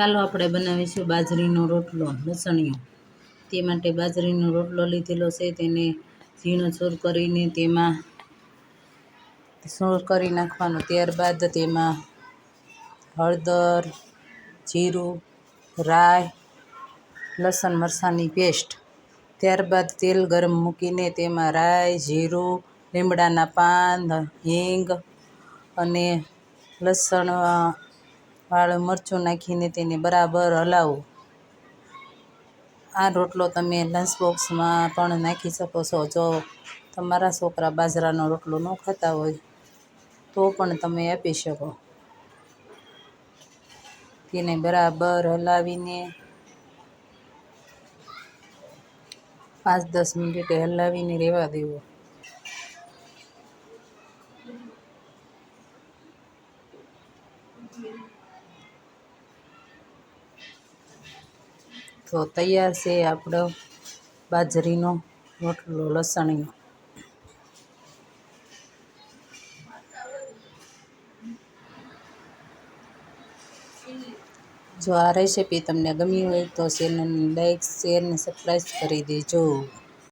ચાલો આપણે બનાવીશું બાજરીનો રોટલો, લસણીયો. તે માટે બાજરીનો રોટલો લીધેલો છે, તેને ઝીણો છોર કરીને તેમાં છોર કરી નાખવાનો. ત્યારબાદ તેમાં હળદર, જીરું રાય લસણ, મરચાંની પેસ્ટ. ત્યારબાદ તેલ ગરમ મૂકીને તેમાં રાઈ, જીરું, લીમડાના પાન હિંગ અને લસણ વાળું મરચું નાખીને તેને બરાબર હલાવવું આ રોટલો તમે લંચ બોક્સમાં પણ નાખી શકો છો. જો તમારા છોકરા બાજરાનો રોટલો ન ખાતા હોય, તો પણ તમે આપી શકો. તેને બરાબર હલાવીને પાંચ દસ મિનિટે હલાવીને રહેવા દેવો. તો તૈયાર છે આપણો બાજરીનો રોટલો લસણીનો. જો આ રેસીપી તમને ગમી હોય તો ચેનલને લાઈક શેર ને સબસ્ક્રાઈબ કરી દેજો.